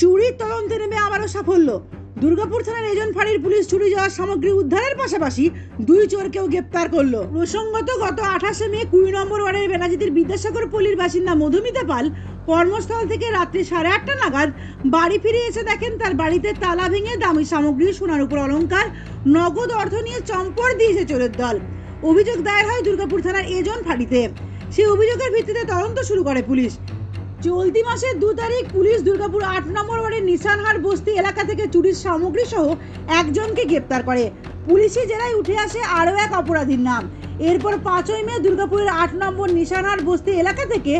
চুরির তদন্তে নেমে আবারও সাফল্য। দুর্গাপুর থানার এজন ফাঁড়ির পুলিশ চুরি যাওয়ার সামগ্রী উদ্ধারের পাশাপাশি দুই চোরকেও গ্রেপ্তার করল। প্রসঙ্গত, গত আঠাশে মে কুড়ি নম্বর ওয়ার্ডের বেনাজিতির বিদ্যাসাগর পল্লীর বাসিন্দা মধুমিতা পাল কর্মস্থল থেকে রাত্রি সাড়ে আটটা নাগাদ বাড়ি ফিরে এসে দেখেন তার বাড়িতে তালা ভেঙে দামি সামগ্রী, সোনার উপর অলংকার, নগদ অর্থ নিয়ে চম্পট দিয়েছে চোরের দল। অভিযোগ দায়ের হয় দুর্গাপুর থানার এজন ফাঁড়িতে। সেই অভিযোগের ভিত্তিতে তদন্ত শুরু করে পুলিশ। চলতি মাসের দু তারিখ পুলিশ দুর্গাপুর আট নম্বর ওয়ার্ডের নিশানহাট বস্তি এলাকা থেকে চুরির সামগ্রী সহ একজনকে গ্রেপ্তার করে। পুলিশি জেলায় উঠে আসে আরও এক অপরাধীর নাম। এরপর পাঁচই মে দুর্গাপুরের আট নম্বর নিশানহাট বস্তি এলাকা থেকে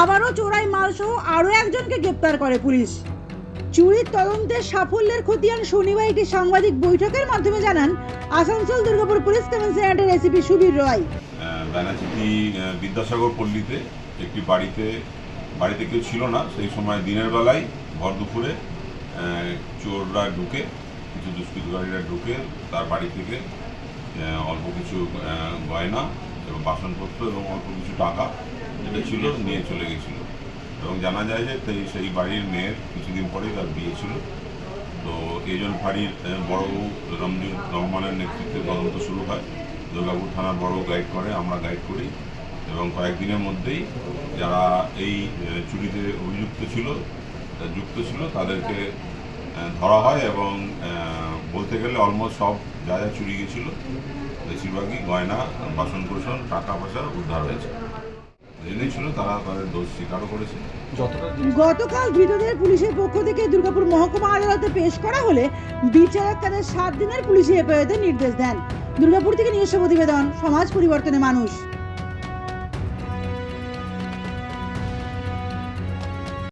আবারও চোরাই মাল সহ আরও একজনকে গ্রেপ্তার করে পুলিশ। চুরির তদন্তের সাফল্যের খতিয়ান শনিবার একটি সাংবাদিক বৈঠকের মাধ্যমে জানান, আসানসোল দুর্গাপুর পুলিশ কমিশনারেটের এসিপি সুবীর রয়। বিদ্যাসাগর পল্লীতে একটি বাড়িতে বাড়িতে কেউ ছিল না সেই সময় দিনের বেলায় ভর দুপুরে চোররা ঢুকে কিছু দুষ্কৃতকারীরা ঢুকে তার বাড়ি থেকে অল্প কিছু গয়না এবং বাসনপত্র এবং অল্প কিছু টাকা যেটা ছিল নিয়ে চলে গেছিল। এবং জানা যায় যে সেই বাড়ির মেয়ের কিছুদিন পরেই তার বিয়ে ছিল। তো এজন ফাঁড়ির আহ, বড় রমজুর রহমানের নেতৃত্বে তদন্ত শুরু হয়। দুর্গাপুর থানার বড় গাইড করে আমরা গাইড করি। এবং কয়েকদিনের মধ্যেই যারা এই চুরিতে অভিযুক্ত ছিল যুক্ত ছিল তাদেরকে ধরা হয় এবং বলতে গেলে অলমোস্ট সব যা যা চুরি গেছিল বেশিরভাগই গয়না বাসন কোসন টাকা পয়সা উদ্ধার হয়েছে। জেনেই ছিল তারা তাদের দোষ স্বীকারও করেছে। গতকাল ধৃতদের পুলিশের পক্ষ থেকে দুর্গাপুর মহকুমা আদালতে পেশ করা হলে বিচারক তাদের সাত দিনের পুলিশি হেফাজতের নির্দেশ দেন। দুর্গাপুর থেকে নিজস্ব প্রতিবেদন সমাজ পরিবর্তনে মানুষ।